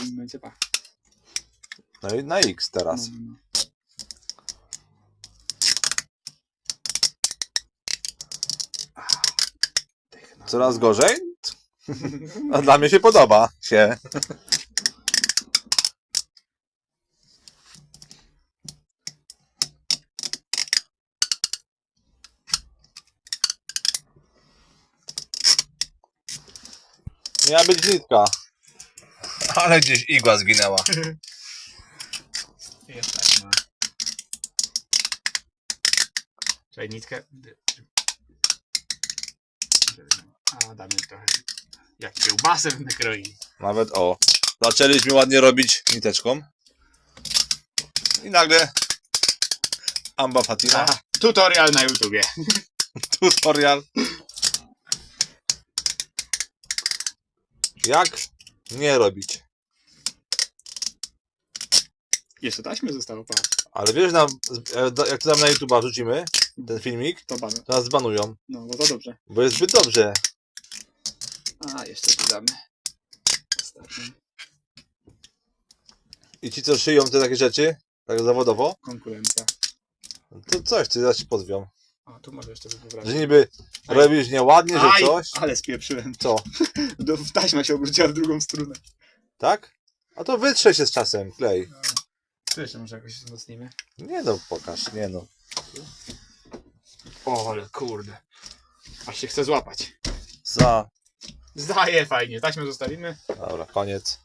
tym momencie, pa. No i na X teraz. No, no, no. Coraz gorzej? A dla mnie się podoba się. Miała być nitka. Ale gdzieś igła zginęła. Jest tak, no. Czekaj, nitkę. A, damy trochę. Jak kiełbasę nakroi. Nawet o. Zaczęliśmy ładnie robić niteczką. I nagle Amba Fatima. A, tutorial na YouTubie. Tutorial. Jak nie robić. Jeszcze taśmy zostało, pa. Ale wiesz, nam, jak to tam na YouTube'a wrzucimy, ten filmik, To to nas zbanują. No, bo to dobrze. Bo jest zbyt dobrze. A, jeszcze tu damy. I ci, co szyją te takie rzeczy, tak zawodowo, konkurencja. to coś, ty zaś ci pozwią. A, tu może jeszcze Że wybrać. niby robisz nieładnie, że Aj, coś. ale spieprzyłem. Co? Do, taśma się obróciła w drugą stronę. Tak? A to wytrze się z czasem, klej. Tu jeszcze może jakoś wzmocnimy. Nie no, pokaż, nie no. O, ale kurde. Aż się chce złapać. Za. Zdaje fajnie. Taśmę zostawimy. Dobra, koniec.